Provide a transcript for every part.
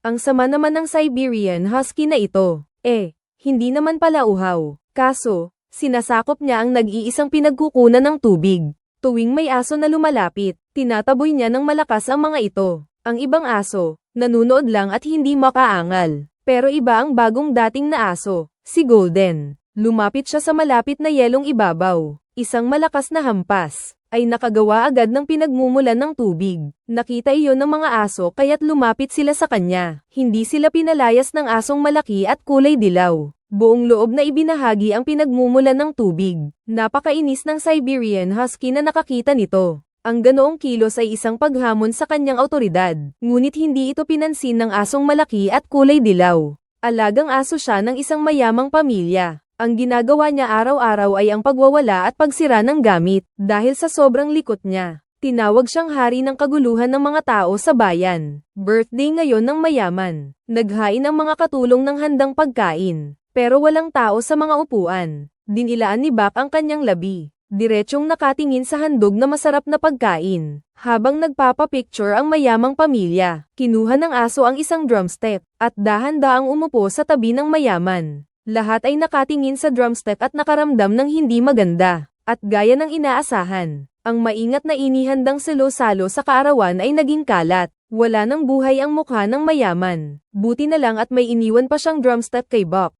Ang sama naman ng Siberian Husky na ito. Eh, hindi naman pala uhaw. Kaso, sinasakop niya ang nag-iisang pinagkukunan ng tubig. Tuwing may aso na lumalapit, tinataboy niya ng malakas ang mga ito. Ang ibang aso, nanunood lang at hindi makaangal. Pero iba ang bagong dating na aso, si Golden. Lumapit siya sa malapit na yelong ibabaw. Isang malakas na hampas, ay nakagawa agad ng pinagmumulan ng tubig. Nakita iyon ng mga aso kaya't lumapit sila sa kanya. Hindi sila pinalayas ng asong malaki at kulay dilaw. Buong loob na ibinahagi ang pinagmumulan ng tubig. Napakainis ng Siberian Husky na nakakita nito. Ang ganoong kilos ay isang paghamon sa kanyang autoridad, ngunit hindi ito pinansin ng asong malaki at kulay dilaw. Alagang aso siya ng isang mayamang pamilya. Ang ginagawa niya araw-araw ay ang pagwawala at pagsira ng gamit, dahil sa sobrang likot niya. Tinawag siyang hari ng kaguluhan ng mga tao sa bayan. Birthday ngayon ng mayaman. Naghain ang mga katulong ng handang pagkain. Pero walang tao sa mga upuan. Dinilaan ni Bak ang kanyang labi. Diretsyong nakatingin sa handog na masarap na pagkain. Habang nagpapapicture ang mayamang pamilya, kinuha ng aso ang isang drumstick, at dahan-daang umupo sa tabi ng mayaman. Lahat ay nakatingin sa drumstick at nakaramdam ng hindi maganda. At gaya ng inaasahan, ang maingat na inihandang salo-salo sa kaarawan ay naging kalat. Wala nang buhay ang mukha ng mayaman. Buti na lang at may iniwan pa siyang drumstick kay Bok.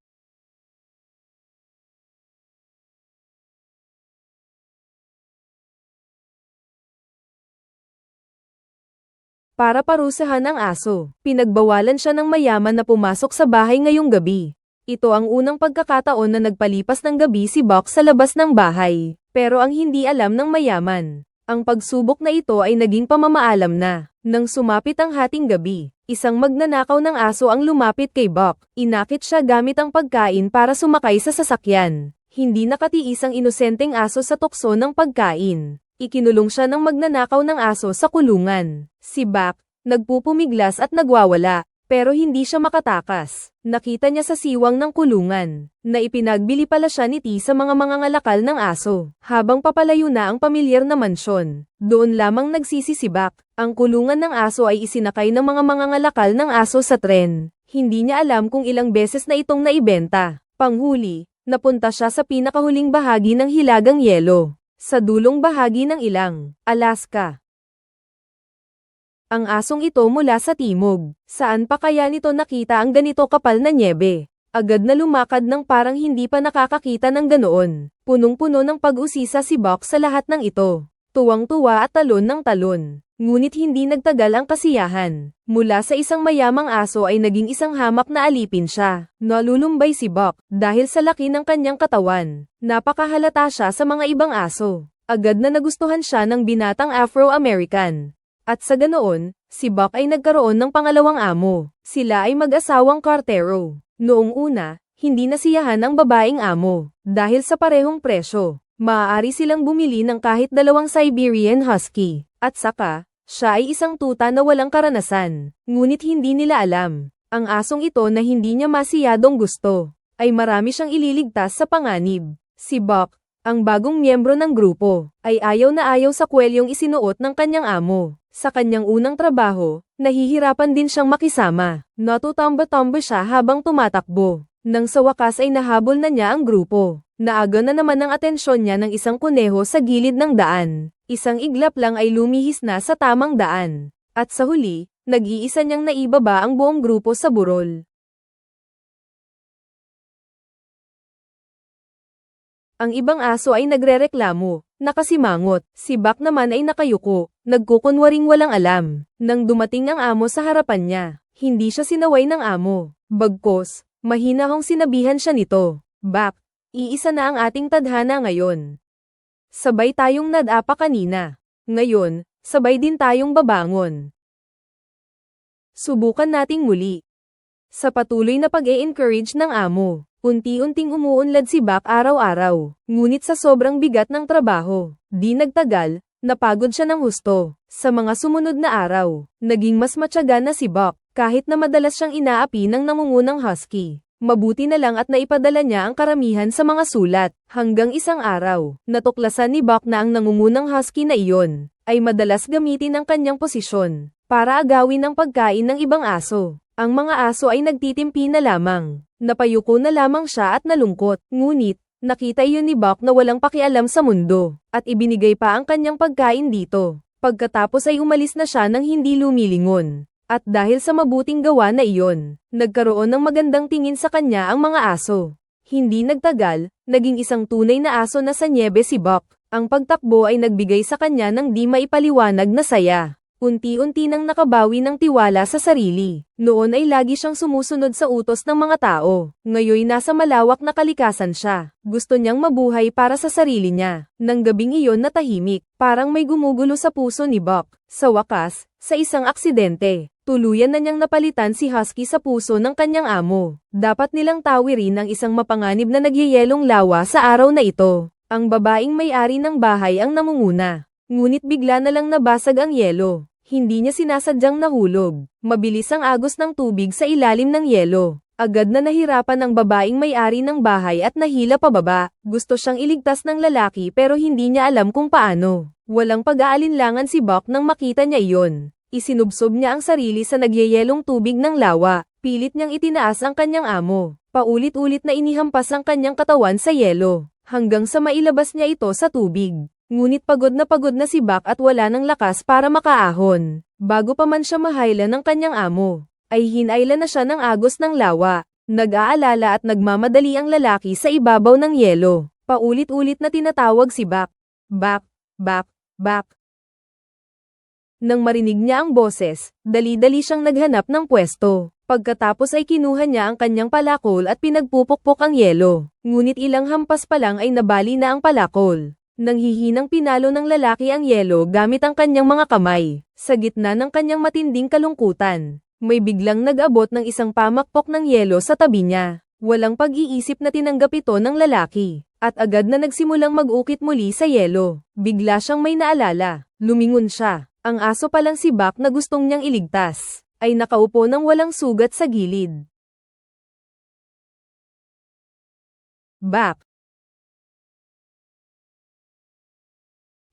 Para parusahan ang aso, pinagbawalan siya ng mayaman na pumasok sa bahay ngayong gabi. Ito ang unang pagkakataon na nagpalipas ng gabi si Bok sa labas ng bahay. Pero ang hindi alam ng mayaman, ang pagsubok na ito ay naging pamamaalam na. Nang sumapit ang hating gabi, isang magnanakaw ng aso ang lumapit kay Bok. Inakit siya gamit ang pagkain para sumakay sa sasakyan. Hindi nakatiis ang inosenteng aso sa tukso ng pagkain. Ikinulong siya ng magnanakaw ng aso sa kulungan. Si Bak, nagpupumiglas at nagwawala, pero hindi siya makatakas. Nakita niya sa siwang ng kulungan, na ipinagbili pala siya ni T sa mga mangangalakal ng aso. Habang papalayo na ang pamilyar na mansyon, doon lamang nagsisisibak. Ang kulungan ng aso ay isinakay ng mga mangangalakal ng aso sa tren. Hindi niya alam kung ilang beses na itong naibenta. Panghuli, napunta siya sa pinakahuling bahagi ng hilagang yelo. Sa dulong bahagi ng ilang, Alaska. Ang asong ito mula sa timog. Saan pa kaya nito nakita ang ganito kapal na nyebe? Agad na lumakad ng parang hindi pa nakakakita ng ganoon. Punong-puno ng pag-usisa si Bok sa lahat ng ito. Tuwang-tuwa at talon ng talon. Ngunit hindi nagtagal ang kasiyahan. Mula sa isang mayamang aso ay naging isang hamak na alipin siya. Nalulumbay si Bok dahil sa laki ng kanyang katawan. Napakahalata siya sa mga ibang aso. Agad na nagustuhan siya ng binatang Afro-American. At sa ganoon, si Buck ay nagkaroon ng pangalawang amo. Sila ay mag-asawang kartero. Noong una, hindi nasiyahan ang babaeng amo. Dahil sa parehong presyo, maaari silang bumili ng kahit dalawang Siberian Husky. At saka, siya ay isang tuta na walang karanasan. Ngunit hindi nila alam, ang asong ito na hindi niya masiyadong gusto, ay marami siyang ililigtas sa panganib. Si Buck, ang bagong miyembro ng grupo, ay ayaw na ayaw sa kwelyong isinuot ng kanyang amo. Sa kanyang unang trabaho, nahihirapan din siyang makisama. Natutamba-tamba siya habang tumatakbo. Nang sa wakas ay nahabol na niya ang grupo. Naaga na naman ang atensyon niya ng isang kuneho sa gilid ng daan. Isang iglap lang ay lumihis na sa tamang daan. At sa huli, nag-iisa niyang naibaba ang buong grupo sa burol. Ang ibang aso ay nagrereklamo, nakasimangot, si Bak naman ay nakayuko, nagkukunwaring walang alam. Nang dumating ang amo sa harapan niya, hindi siya sinaway ng amo. Bagkos, mahinahong sinabihan siya nito, Bak, iisa na ang ating tadhana ngayon. Sabay tayong nadapa kanina. Ngayon, sabay din tayong babangon. Subukan nating muli. Sa patuloy na pag-e-encourage ng amo, unti-unting umuunlad si Bak araw-araw. Ngunit sa sobrang bigat ng trabaho, di nagtagal, napagod siya ng husto. Sa mga sumunod na araw, naging mas matyaga na si Bak, kahit na madalas siyang inaapi ng nangungunang husky. Mabuti na lang at naipadala niya ang karamihan sa mga sulat. Hanggang isang araw, natuklasan ni Buck na ang nangungunang husky na iyon, ay madalas gamitin ang kanyang posisyon, para agawin ang pagkain ng ibang aso. Ang mga aso ay nagtitimpi na lamang. Napayuko na lamang siya at nalungkot. Ngunit, nakita iyon ni Buck na walang pakialam sa mundo, at ibinigay pa ang kanyang pagkain dito. Pagkatapos ay umalis na siya nang hindi lumilingon. At dahil sa mabuting gawa na iyon, nagkaroon ng magandang tingin sa kanya ang mga aso. Hindi nagtagal, naging isang tunay na aso na sa niebe si Buck. Ang pagtakbo ay nagbigay sa kanya ng di maipaliwanag na saya. Unti-unti nang nakabawi ng tiwala sa sarili. Noon ay lagi siyang sumusunod sa utos ng mga tao. Ngayoy nasa malawak na kalikasan siya. Gusto niyang mabuhay para sa sarili niya. Nang gabing iyon natahimik, parang may gumugulo sa puso ni Buck. Sa wakas, sa isang aksidente, tuluyan na niyang napalitan si Husky sa puso ng kanyang amo. Dapat nilang tawirin ang isang mapanganib na nagyayelong lawa sa araw na ito. Ang babaeng may-ari ng bahay ang namunguna. Ngunit bigla na lang nabasag ang yelo. Hindi niya sinasadyang nahulog. Mabilis ang agos ng tubig sa ilalim ng yelo. Agad na nahirapan ang babaeng may-ari ng bahay at nahila pababa. Gusto siyang iligtas ng lalaki pero hindi niya alam kung paano. Walang pag-aalinlangan si Buck nang makita niya iyon. Isinubsob niya ang sarili sa nagyayelong tubig ng lawa. Pilit niyang itinaas ang kanyang amo. Paulit-ulit na inihampas ang kanyang katawan sa yelo. Hanggang sa mailabas niya ito sa tubig. Ngunit pagod na pagod na si Buck at wala ng lakas para makaahon. Bago pa man siya mahayla ng kanyang amo, ay hinayla na siya ng agos ng lawa. Nag-aalala at nagmamadali ang lalaki sa ibabaw ng yelo. Paulit-ulit na tinatawag si Buck. Buck, Buck, Buck. Nang marinig niya ang boses, dali-dali siyang naghanap ng pwesto. Pagkatapos ay kinuha niya ang kanyang palakol at pinagpupukpok ang yelo. Ngunit ilang hampas pa lang ay nabali na ang palakol. Nang hihinang pinalo ng lalaki ang yelo gamit ang kanyang mga kamay, sa gitna ng kanyang matinding kalungkutan, may biglang nag-abot ng isang pamakpok ng yelo sa tabi niya. Walang pag-iisip na tinanggap ito ng lalaki, at agad na nagsimulang mag-ukit muli sa yelo. Bigla siyang may naalala, lumingon siya. Ang aso pa lang si Buck na gustong niyang iligtas, ay nakaupo ng walang sugat sa gilid. Buck,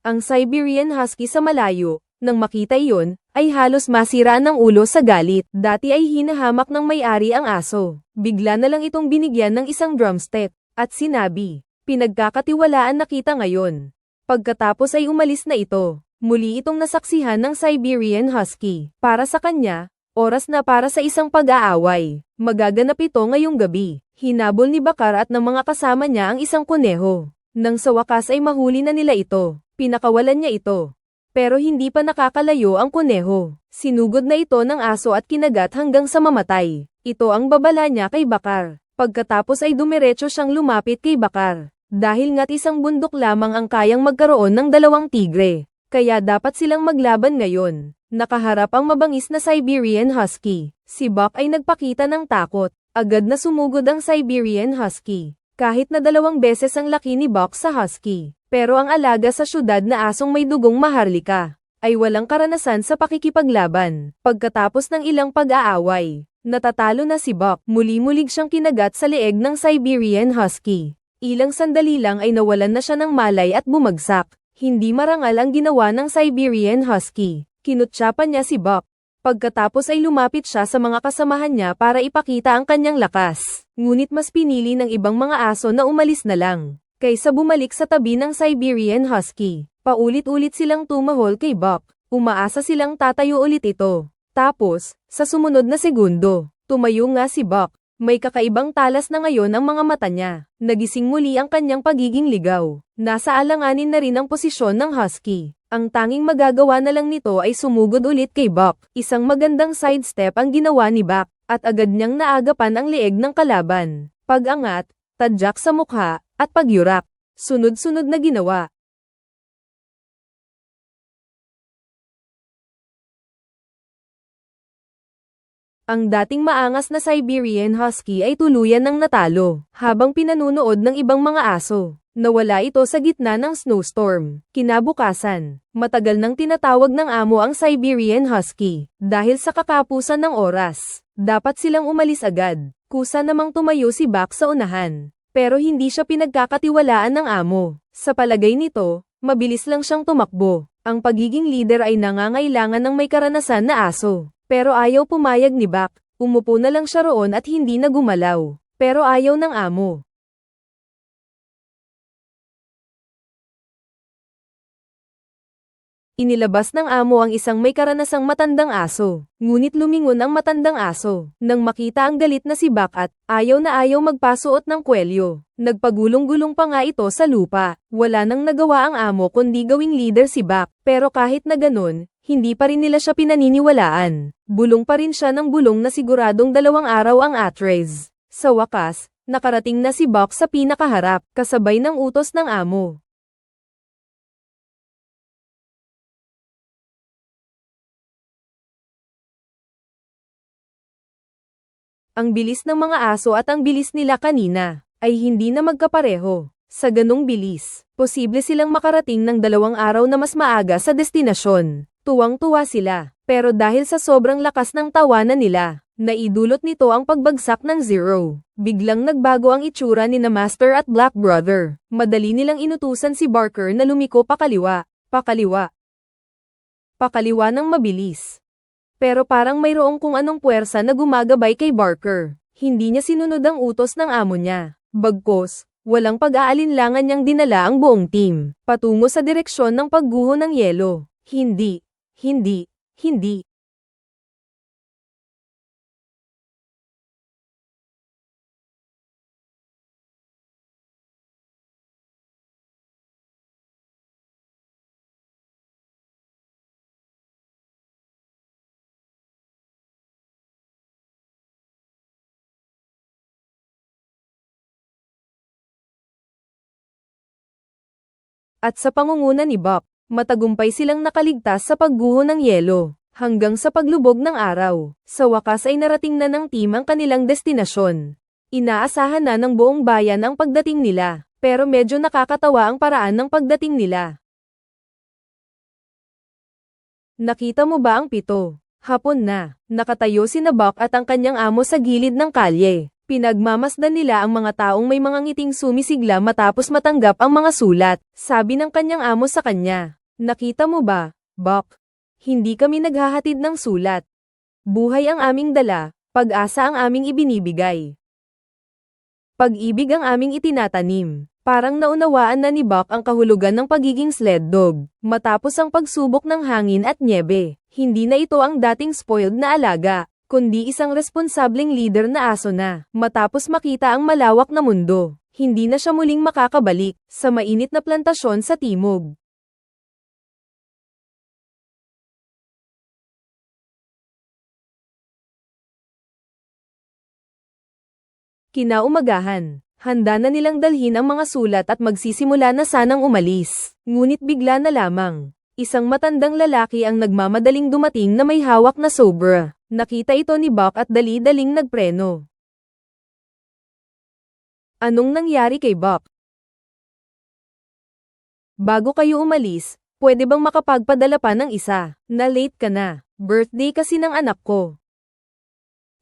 Ang Siberian Husky sa malayo, nang makita iyon, ay halos masira ng ulo sa galit. Dati ay hinahamak ng may-ari ang aso. Bigla na lang itong binigyan ng isang drumstick, at sinabi, pinagkakatiwalaan na kita ngayon. Pagkatapos ay umalis na ito. Muli itong nasaksihan ng Siberian Husky. Para sa kanya, oras na para sa isang pag-aaway. Magaganap ito ngayong gabi. Hinabol ni Bakar at ng mga kasama niya ang isang kuneho. Nang sa wakas ay mahuli na nila ito. Pinakawalan niya ito. Pero hindi pa nakakalayo ang kuneho. Sinugod na ito ng aso at kinagat hanggang sa mamatay. Ito ang babala niya kay Bakar. Pagkatapos ay dumiretso siyang lumapit kay Bakar. Dahil nga't isang bundok lamang ang kayang magkaroon ng dalawang tigre. Kaya dapat silang maglaban ngayon. Nakaharap ang mabangis na Siberian Husky. Si Buck ay nagpakita ng takot. Agad na sumugod ang Siberian Husky. Kahit na dalawang beses ang laki ni Buck sa Husky. Pero ang alaga sa syudad na asong may dugong maharlika, ay walang karanasan sa pakikipaglaban. Pagkatapos ng ilang pag-aaway, natatalo na si Buck. Muli-mulig siyang kinagat sa leeg ng Siberian Husky. Ilang sandali lang ay nawalan na siya ng malay at bumagsak. Hindi marangal ang ginawa ng Siberian Husky. Kinutsapan niya si Buck. Pagkatapos ay lumapit siya sa mga kasamahan niya para ipakita ang kanyang lakas. Ngunit mas pinili ng ibang mga aso na umalis na lang. Kaysa bumalik sa tabi ng Siberian Husky. Paulit-ulit silang tumahol kay Buck. Umaasa silang tatayo ulit ito. Tapos, sa sumunod na segundo, tumayo nga si Buck. May kakaibang talas na ngayon ang mga mata niya. Nagising muli ang kanyang pagiging ligaw. Nasa alanganin na rin ang posisyon ng Husky. Ang tanging magagawa na lang nito ay sumugod ulit kay Buck. Isang magandang sidestep ang ginawa ni Buck, at agad niyang naagapan ang leeg ng kalaban. Pag-angat, tadyak sa mukha, at pagyurak. Sunod-sunod na ginawa. Ang dating maangas na Siberian Husky ay tuluyan ng natalo, habang pinanunood ng ibang mga aso. Nawala ito sa gitna ng snowstorm. Kinabukasan, matagal nang tinatawag ng amo ang Siberian Husky. Dahil sa kakapusan ng oras, dapat silang umalis agad. Kusa namang tumayo si Buck sa unahan. Pero hindi siya pinagkakatiwalaan ng amo. Sa palagay nito, mabilis lang siyang tumakbo. Ang pagiging leader ay nangangailangan ng may karanasan na aso. Pero ayaw pumayag ni Buck, Umupo na lang siya roon at hindi na gumalaw. Pero ayaw ng amo. Inilabas ng amo ang isang may karanasang matandang aso. Ngunit lumingon ang matandang aso. Nang makita ang galit na si Bakat, ayaw na ayaw magpasuot ng kwelyo. Nagpagulong-gulong pa nga ito sa lupa. Wala nang nagawa ang amo kundi gawing leader si Bak. Pero kahit na ganun, hindi pa rin nila siya pinaniniwalaan. Bulong pa rin siya ng bulong na siguradong dalawang araw ang Atres. Sa wakas, nakarating na si Bak sa pinakaharap, kasabay ng utos ng amo. Ang bilis ng mga aso at ang bilis nila kanina, ay hindi na magkapareho. Sa ganong bilis, posible silang makarating ng dalawang araw na mas maaga sa destinasyon. Tuwang-tuwa sila, pero dahil sa sobrang lakas ng tawanan nila, naidulot nito ang pagbagsak ng zero. Biglang nagbago ang itsura ni na Master at Black Brother. Madali nilang inutusan si Barker na lumiko pakaliwa, pakaliwa, pakaliwa ng mabilis. Pero parang mayroong kung anong puwersa na gumagabay kay Barker. Hindi niya sinunod ang utos ng amo niya. Bagkos, walang pag-aalinlangan niyang dinala ang buong team, patungo sa direksyon ng pagguho ng yelo. Hindi, hindi, hindi. At sa pangunguna ni Bok, matagumpay silang nakaligtas sa pagguho ng yelo, hanggang sa paglubog ng araw. Sa wakas ay narating na ng team ang kanilang destinasyon. Inaasahan na ng buong bayan ang pagdating nila, pero medyo nakakatawa ang paraan ng pagdating nila. Nakita mo ba ang pito? Hapon na, nakatayo si Nabok at ang kanyang amo sa gilid ng kalye. Pinagmamasdan nila ang mga taong may mga ngiting sumisigla matapos matanggap ang mga sulat. Sabi ng kanyang amo sa kanya, Nakita mo ba, Bok? Hindi kami naghahatid ng sulat. Buhay ang aming dala, pag-asa ang aming ibinibigay. Pag-ibig ang aming itinatanim. Parang naunawaan na ni Bok ang kahulugan ng pagiging sled dog. Matapos ang pagsubok ng hangin at nyebe, hindi na ito ang dating spoiled na alaga, kundi isang responsableng leader na aso na. Matapos makita ang malawak na mundo, hindi na siya muling makakabalik sa mainit na plantasyon sa timog. Kinaumagahan, handa na nilang dalhin ang mga sulat at magsisimula na sanang umalis. Ngunit bigla na lamang, isang matandang lalaki ang nagmamadaling dumating na may hawak na sobra. Nakita ito ni Buck at dali-daling nagpreno. Anong nangyari kay Buck? Bago kayo umalis, pwede bang makapagpadala pa ng isa? Na late ka na. Birthday kasi ng anak ko.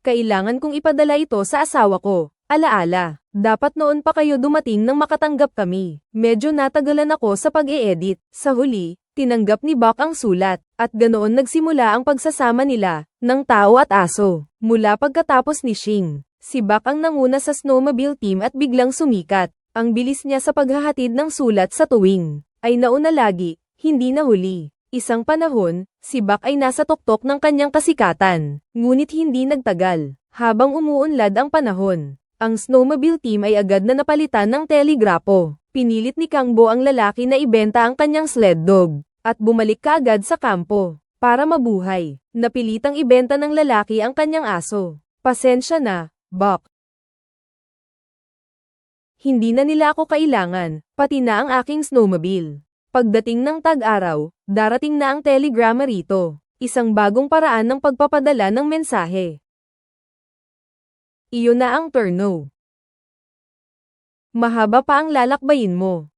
Kailangan kong ipadala ito sa asawa ko. Alaala, dapat noon pa kayo dumating nang makatanggap kami. Medyo natagalan ako sa pag-e-edit. Sa huli, tinanggap ni Buck ang sulat, at ganoon nagsimula ang pagsasama nila, ng tao at aso. Mula pagkatapos ni Shing, si Buck ang nanguna sa snowmobile team at biglang sumikat. Ang bilis niya sa paghahatid ng sulat sa tuwing, ay nauna lagi, hindi na huli. Isang panahon, si Buck ay nasa tuktok ng kanyang kasikatan, ngunit hindi nagtagal. Habang umuunlad ang panahon, ang snowmobile team ay agad na napalitan ng telegrapo. Pinilit ni Kangbo ang lalaki na ibenta ang kanyang sled dog, at bumalik kaagad sa kampo. Para mabuhay, napilitang ibenta ng lalaki ang kanyang aso. Pasensya na, Buck. Hindi na nila ako kailangan, pati na ang aking snowmobile. Pagdating ng tag-araw, darating na ang telegrama rito. Isang bagong paraan ng pagpapadala ng mensahe. Iyon na ang turno. Mahaba pa ang lalakbayin mo.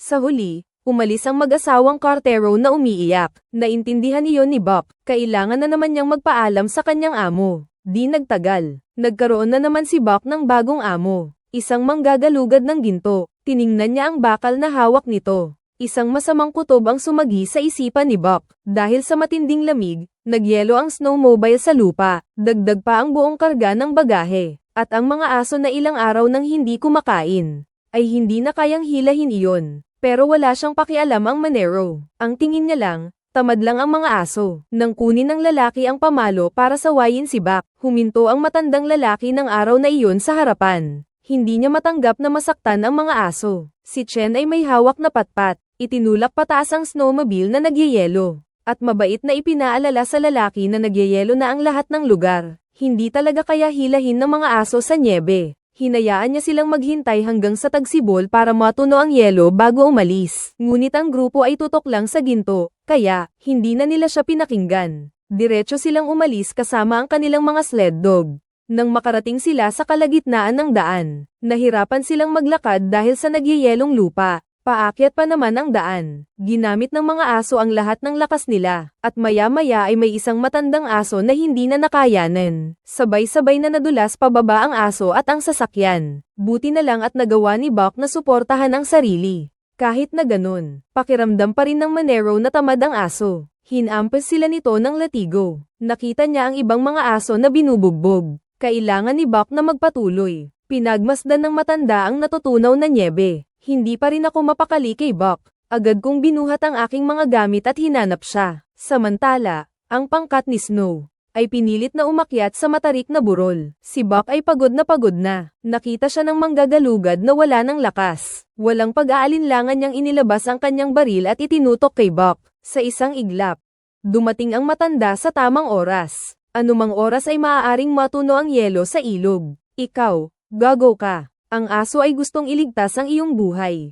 Sa huli, umalis ang mag-asawang Cartero na umiiyak. Naintindihan iyon ni Buck, kailangan na naman niyang magpaalam sa kanyang amo. Di nagtagal, nagkaroon na naman si Buck ng bagong amo. Isang manggagalugad ng ginto, tiningnan niya ang bakal na hawak nito. Isang masamang kutob ang sumagi sa isipan ni Buck. Dahil sa matinding lamig, nagyelo ang snowmobile sa lupa, dagdag pa ang buong karga ng bagahe, at ang mga aso na ilang araw nang hindi kumakain, ay hindi na kayang hilahin iyon. Pero wala siyang pakialam ang Manero. Ang tingin niya lang, tamad lang ang mga aso. Nang kunin ng lalaki ang pamalo para sawayin si Buck, huminto ang matandang lalaki ng araw na iyon sa harapan. Hindi niya matanggap na masaktan ang mga aso. Si Chen ay may hawak na patpat, itinulak pataas ang snowmobile na nagyayelo. At mabait na ipinaalala sa lalaki na nagyayelo na ang lahat ng lugar. Hindi talaga kaya hilahin ng mga aso sa nyebe. Hinayaan niya silang maghintay hanggang sa tagsibol para matuno ang yelo bago umalis. Ngunit ang grupo ay tutok lang sa ginto, kaya, hindi na nila siya pinakinggan. Diretso silang umalis kasama ang kanilang mga sled dog. Nang makarating sila sa kalagitnaan ng daan, nahirapan silang maglakad dahil sa nagyayelong lupa. Paakyat pa naman ang daan. Ginamit ng mga aso ang lahat ng lakas nila, at maya-maya ay may isang matandang aso na hindi na nakayanan. Sabay-sabay na nadulas pababa ang aso at ang sasakyan. Buti na lang at nagawa ni Buck na suportahan ang sarili. Kahit na ganun, pakiramdam pa rin ng Manero na tamad ang aso. Hinampas sila nito ng latigo. Nakita niya ang ibang mga aso na binubugbog. Kailangan ni Buck na magpatuloy. Pinagmasdan ng matanda ang natutunaw na nyebe. Hindi pa rin ako mapakali kay Buck. Agad kong binuhat ang aking mga gamit at hinanap siya. Samantala, ang pangkat ni Snow ay pinilit na umakyat sa matarik na burol. Si Buck ay pagod na pagod na. Nakita siya ng manggagalugad na wala ng lakas. Walang pag-aalinlangan niyang inilabas ang kanyang baril at itinutok kay Buck. Sa isang iglap, dumating ang matanda sa tamang oras. Anumang oras ay maaaring matuno ang yelo sa ilog. Ikaw, gago ka. Ang aso ay gustong iligtas ang iyong buhay.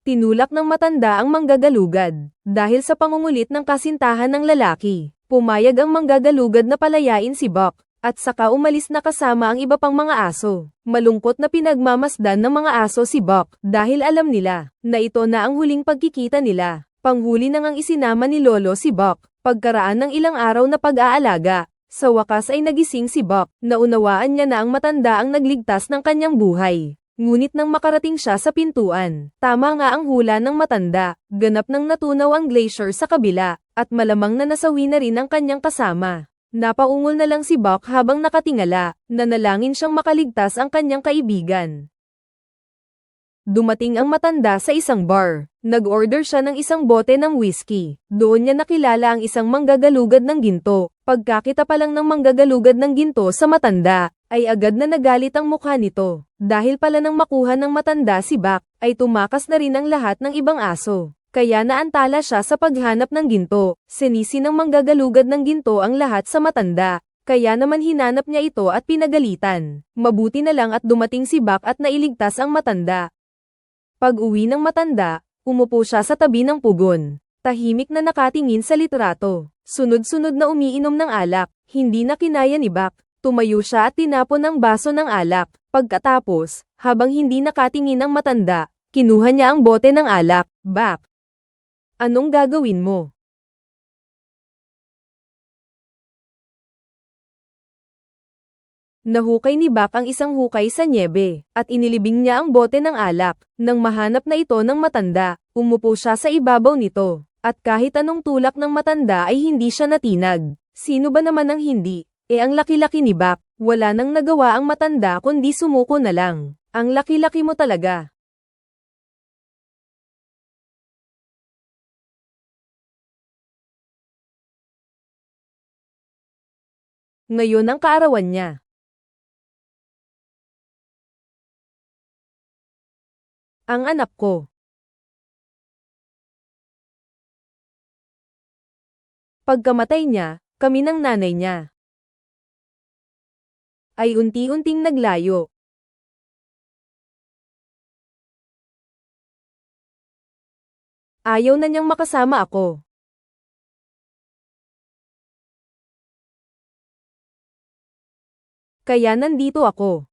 Tinulak ng matanda ang manggagalugad, dahil sa pangungulit ng kasintahan ng lalaki. Pumayag ang manggagalugad na palayain si Buck, at saka umalis na kasama ang iba pang mga aso. Malungkot na pinagmamasdan ng mga aso si Buck, dahil alam nila, na ito na ang huling pagkikita nila. Panghuli nang ang isinama ni Lolo si Buck, pagkaraan ng ilang araw na pag-aalaga, sa wakas ay nagising si Buck, naunawaan niya na ang matanda ang nagligtas ng kanyang buhay. Ngunit nang makarating siya sa pintuan, tama nga ang hula ng matanda, ganap nang natunaw ang glacier sa kabila, at malamang na nasawi na rin ang kanyang kasama. Napaungol na lang si Buck habang nakatingala, nanalangin siyang makaligtas ang kanyang kaibigan. Dumating ang matanda sa isang bar. Nag-order siya ng isang bote ng whiskey. Doon niya nakilala ang isang manggagalugad ng ginto. Pagkakita pa lang ng manggagalugad ng ginto sa matanda, ay agad na nagalit ang mukha nito. Dahil pala nang makuha ng matanda si Bak, ay tumakas na rin ang lahat ng ibang aso. Kaya naantala siya sa paghanap ng ginto. Sinisi ng manggagalugad ng ginto ang lahat sa matanda. Kaya naman hinanap niya ito at pinagalitan. Mabuti na lang at dumating si Bak at nailigtas ang matanda. Pag-uwi ng matanda, umupo siya sa tabi ng pugon. Tahimik na nakatingin sa litrato. Sunod-sunod na umiinom ng alak, hindi na kinaya ni Bak. Tumayo siya at tinapon ang baso ng alak. Pagkatapos, habang hindi nakatingin ang matanda, kinuha niya ang bote ng alak. Bak, anong gagawin mo? Nahukay ni Bak ang isang hukay sa nyebe, at inilibing niya ang bote ng alak. Nang mahanap na ito ng matanda, umupo siya sa ibabaw nito. At kahit anong tulak ng matanda ay hindi siya natinag. Sino ba naman ang hindi? E ang laki-laki ni Bak, wala nang nagawa ang matanda kundi sumuko na lang. Ang laki-laki mo talaga. Ngayon ang kaarawan niya. Ang anak ko. Pagkamatay niya, kami ng nanay niya. Ay unti-unting naglayo. Ayaw na niyang makasama ako. Kaya nandito ako.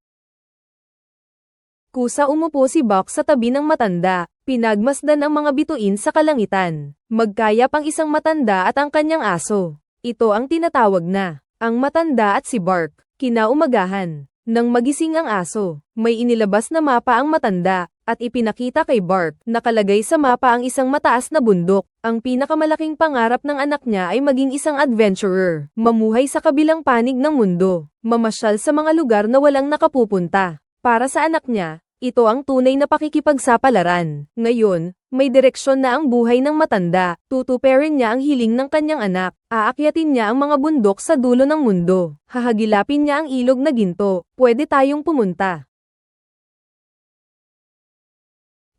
Kusa umupo si Buck sa tabi ng matanda, pinagmasdan ang mga bituin sa kalangitan. Magkayap ang isang matanda at ang kanyang aso. Ito ang tinatawag na, ang matanda at si Bark. Kinaumagahan. Nang magising ang aso, may inilabas na mapa ang matanda. at ipinakita kay Bark. Nakalagay sa mapa ang isang mataas na bundok. Ang pinakamalaking pangarap ng anak niya ay maging isang adventurer, mamuhay sa kabilang panig ng mundo, mamasyal sa mga lugar na walang nakapupunta. Para sa anak niya, ito ang tunay na pakikipagsapalaran. Ngayon, may direksyon na ang buhay ng matanda. Tutuperin niya ang hiling ng kanyang anak. Aakyatin niya ang mga bundok sa dulo ng mundo. Hahagilapin niya ang ilog na ginto. Pwede tayong pumunta.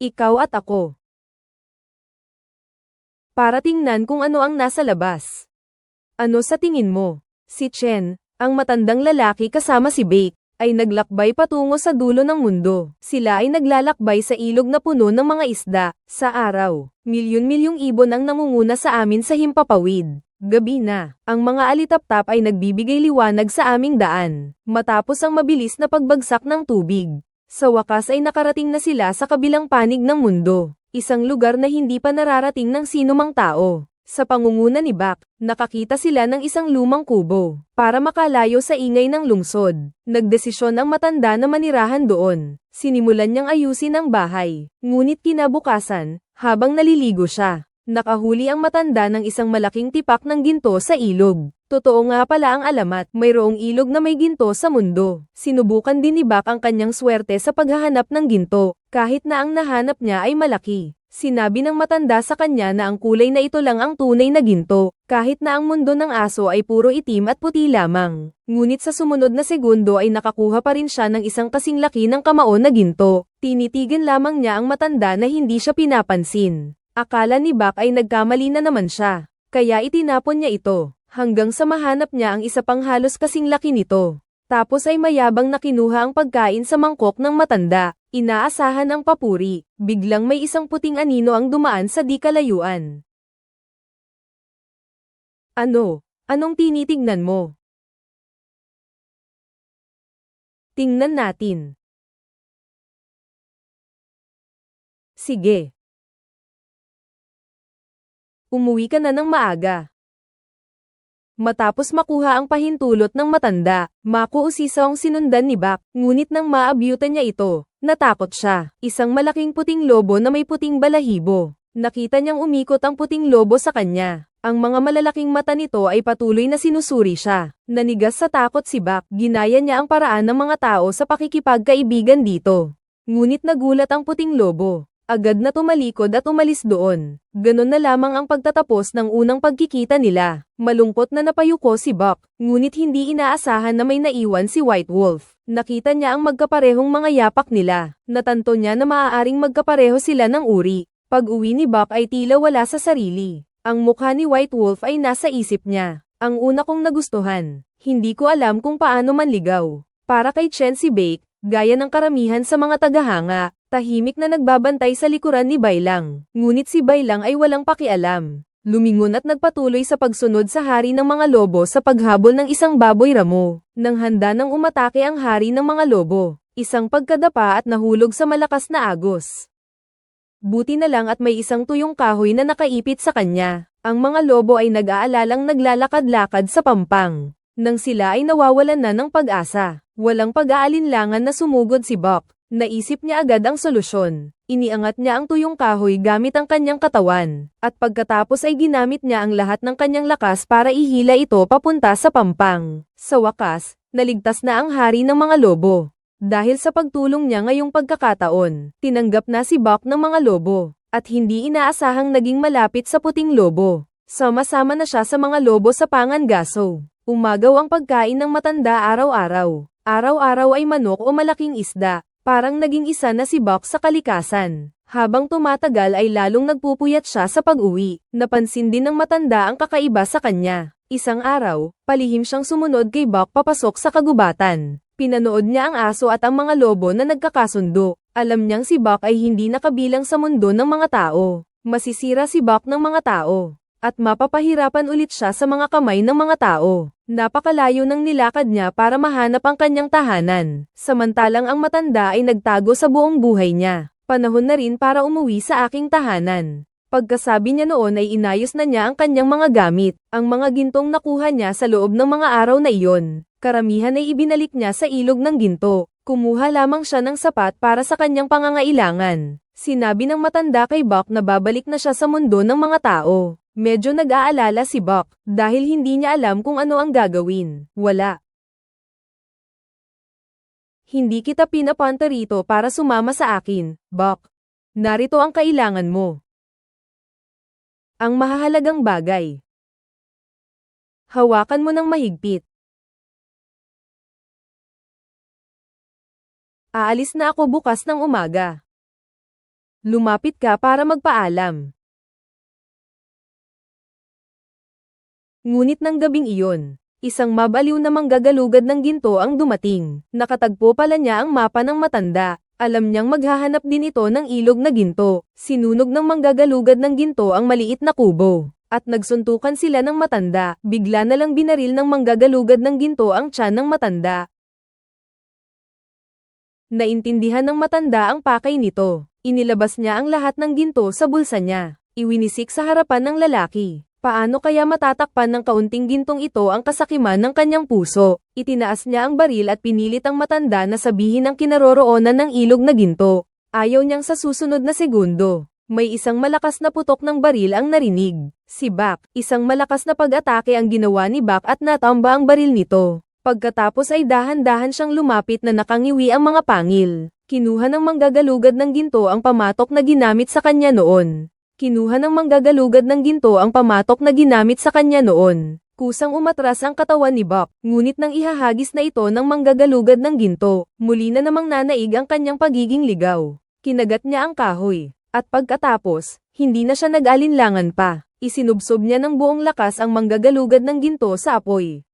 Ikaw at ako. Para tingnan kung ano ang nasa labas. Ano sa tingin mo? Si Chen, ang matandang lalaki kasama si Bake, ay naglakbay patungo sa dulo ng mundo. Sila ay naglalakbay sa ilog na puno ng mga isda. Sa araw, milyon-milyong ibon ang namunguna sa amin sa himpapawid. Gabi na, ang mga alitaptap ay nagbibigay liwanag sa aming daan. Matapos ang mabilis na pagbagsak ng tubig, sa wakas ay nakarating na sila sa kabilang panig ng mundo, isang lugar na hindi pa nararating ng sinumang tao. Sa pangunguna ni Bak, nakakita sila ng isang lumang kubo. Para makalayo sa ingay ng lungsod, nagdesisyon ang matanda na manirahan doon. Sinimulan niyang ayusin ang bahay. Ngunit kinabukasan, habang naliligo siya, nakahuli ang matanda ng isang malaking tipak ng ginto sa ilog. Totoo nga pala ang alamat, mayroong ilog na may ginto sa mundo. Sinubukan din ni Bak ang kanyang swerte sa paghahanap ng ginto, kahit na ang nahanap niya ay malaki. Sinabi ng matanda sa kanya na ang kulay na ito lang ang tunay na ginto, kahit na ang mundo ng aso ay puro itim at puti lamang. Ngunit sa sumunod na segundo ay nakakuha pa rin siya ng isang kasing laki ng kamao na ginto. Tinitigan lamang niya ang matanda na hindi siya pinapansin. Akala ni Bak ay nagkamali na naman siya, kaya itinapon niya ito, hanggang sa mahanap niya ang isa pang halos kasing laki nito. Tapos ay mayabang na kinuha ang pagkain sa mangkok ng matanda. Inaasahan ang papuri, biglang may isang puting anino ang dumaan sa di kalayuan. Ano? Anong tinitignan mo? Tingnan natin. Sige. Umuwi ka na ng maaga. Matapos makuha ang pahintulot ng matanda, Mako usisang sinundan ni Bak, ngunit nang maabyutan niya ito, natakot siya. Isang malaking puting lobo na may puting balahibo. Nakita niyang umikot ang puting lobo sa kanya. Ang mga malalaking mata nito ay patuloy na sinusuri siya. Nanigas sa takot si Bak, ginaya niya ang paraan ng mga tao sa pakikipagkaibigan dito. Ngunit nagulat ang puting lobo. Agad na tumalikod at umalis doon. Ganon na lamang ang pagtatapos ng unang pagkikita nila. Malungkot na napayuko si Buck, ngunit hindi inaasahan na may naiwan si White Wolf. Nakita niya ang magkaparehong mga yapak nila. Natanto niya na maaaring magkapareho sila ng uri. Pag uwi ni Buck ay tila wala sa sarili. Ang mukha ni White Wolf ay nasa isip niya. Ang una kong nagustuhan. Hindi ko alam kung paano manligaw. Para kay Chen si Bake, gaya ng karamihan sa mga tagahanga, tahimik na nagbabantay sa likuran ni Bailang. Ngunit si Bailang ay walang pakialam. Lumingon at nagpatuloy sa pagsunod sa hari ng mga lobo sa paghabol ng isang baboy ramo. Nang handa nang umatake ang hari ng mga lobo, isang pagkadapa at nahulog sa malakas na agos. Buti na lang at may isang tuyong kahoy na nakaipit sa kanya. Ang mga lobo ay nag-aalalang naglalakad-lakad sa pampang. Nang sila ay nawawalan na ng pag-asa, walang pag-aalinlangan na sumugod si Buck. Naisip niya agad ang solusyon. Iniangat niya ang tuyong kahoy gamit ang kanyang katawan, at pagkatapos ay ginamit niya ang lahat ng kanyang lakas para ihila ito papunta sa pampang. Sa wakas, naligtas na ang hari ng mga lobo. Dahil sa pagtulong niya ngayong pagkakataon, tinanggap na si Buck ng mga lobo, at hindi inaasahang naging malapit sa puting lobo. Sama-sama na siya sa mga lobo sa pangangaso. Umagaw ang pagkain ng matanda araw-araw. Araw-araw ay manok o malaking isda, Parang naging isa na si Buck sa kalikasan. Habang tumatagal ay lalong nagpupuyat siya sa pag-uwi. Napansin din ng matanda ang kakaiba sa kanya. Isang araw, palihim siyang sumunod kay Buck papasok sa kagubatan. Pinanood niya ang aso at ang mga lobo na nagkakasundo. Alam niyang si Buck ay hindi nakabilang sa mundo ng mga tao. Masisira si Buck ng mga tao at mapapahirapan ulit siya sa mga kamay ng mga tao. Napakalayo ng nilakad niya para mahanap ang kanyang tahanan, samantalang ang matanda ay nagtago sa buong buhay niya. Panahon na rin para umuwi sa aking tahanan. Pagkasabi niya noon ay inayos na niya ang kanyang mga gamit, ang mga gintong nakuha niya sa loob ng mga araw na iyon. Karamihan ay ibinalik niya sa ilog ng ginto. Kumuha lamang siya ng sapat para sa kanyang pangangailangan. Sinabi ng matanda kay Buck na babalik na siya sa mundo ng mga tao. Medyo nag-aalala si Buck, dahil hindi niya alam kung ano ang gagawin. Wala. Hindi kita pinapunta rito para sumama sa akin, Buck. Narito ang kailangan mo. Ang mahahalagang bagay. Hawakan mo ng mahigpit. Aalis na ako bukas ng umaga. Lumapit ka para magpaalam. Ngunit ng gabing iyon, isang mabaliw na manggagalugad ng ginto ang dumating. Nakatagpo pala niya ang mapa ng matanda. Alam niyang maghahanap din ito ng ilog na ginto. Sinunog ng manggagalugad ng ginto ang maliit na kubo. At nagsuntukan sila ng matanda. Bigla na lang binaril ng manggagalugad ng ginto ang tiyan ng matanda. Naintindihan ng matanda ang pakay nito. Inilabas niya ang lahat ng ginto sa bulsa niya. Iwinisik sa harapan ng lalaki. Paano kaya matatakpan ng kaunting gintong ito ang kasakiman ng kanyang puso? Itinaas niya ang baril at pinilit ang matanda na sabihin ang kinaroroonan ng ilog na ginto. Ayaw niyang sa susunod na segundo. May isang malakas na putok ng baril ang narinig. Si Bak, isang malakas na pag-atake ang ginawa ni Bak at natamba ang baril nito. Pagkatapos ay dahan-dahan siyang lumapit na nakangiwi ang mga pangil. Kinuha ng manggagalugad ng ginto ang pamatok na ginamit sa kanya noon. Kinuha ng manggagalugad ng ginto ang pamatok na ginamit sa kanya noon. Kusang umatras ang katawan ni Buck, ngunit nang ihahagis na ito ng manggagalugad ng ginto, muli na namang nanaig ang kanyang pagiging ligaw. Kinagat niya ang kahoy, at pagkatapos, hindi na siya nag-alinlangan pa. Isinubsob niya ng buong lakas ang manggagalugad ng ginto sa apoy.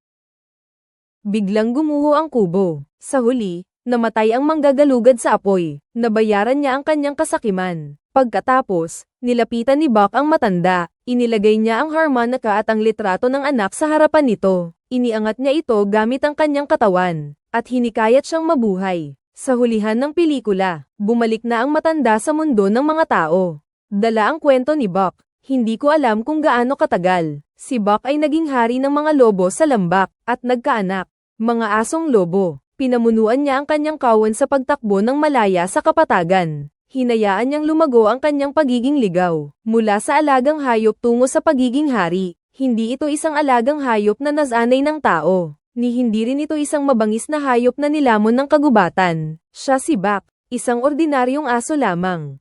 Biglang gumuho ang kubo. Sa huli, namatay ang manggagalugad sa apoy. Nabayaran niya ang kanyang kasakiman. Pagkatapos, nilapitan ni Buck ang matanda. Inilagay niya ang harmonica at ang litrato ng anak sa harapan nito. Iniangat niya ito gamit ang kanyang katawan. At hinikayat siyang mabuhay. Sa hulihan ng pelikula, bumalik na ang matanda sa mundo ng mga tao. Dala ang kwento ni Buck. Hindi ko alam kung gaano katagal. Si Buck ay naging hari ng mga lobo sa lambak, at nagkaanak. Mga asong lobo. Pinamunuan niya ang kanyang kawan sa pagtakbo ng malaya sa kapatagan. Hinayaan niyang lumago ang kanyang pagiging ligaw. Mula sa alagang hayop tungo sa pagiging hari. Hindi ito isang alagang hayop na nasanay ng tao. Ni hindi rin ito isang mabangis na hayop na nilamon ng kagubatan. Siya si Buck, isang ordinaryong aso lamang.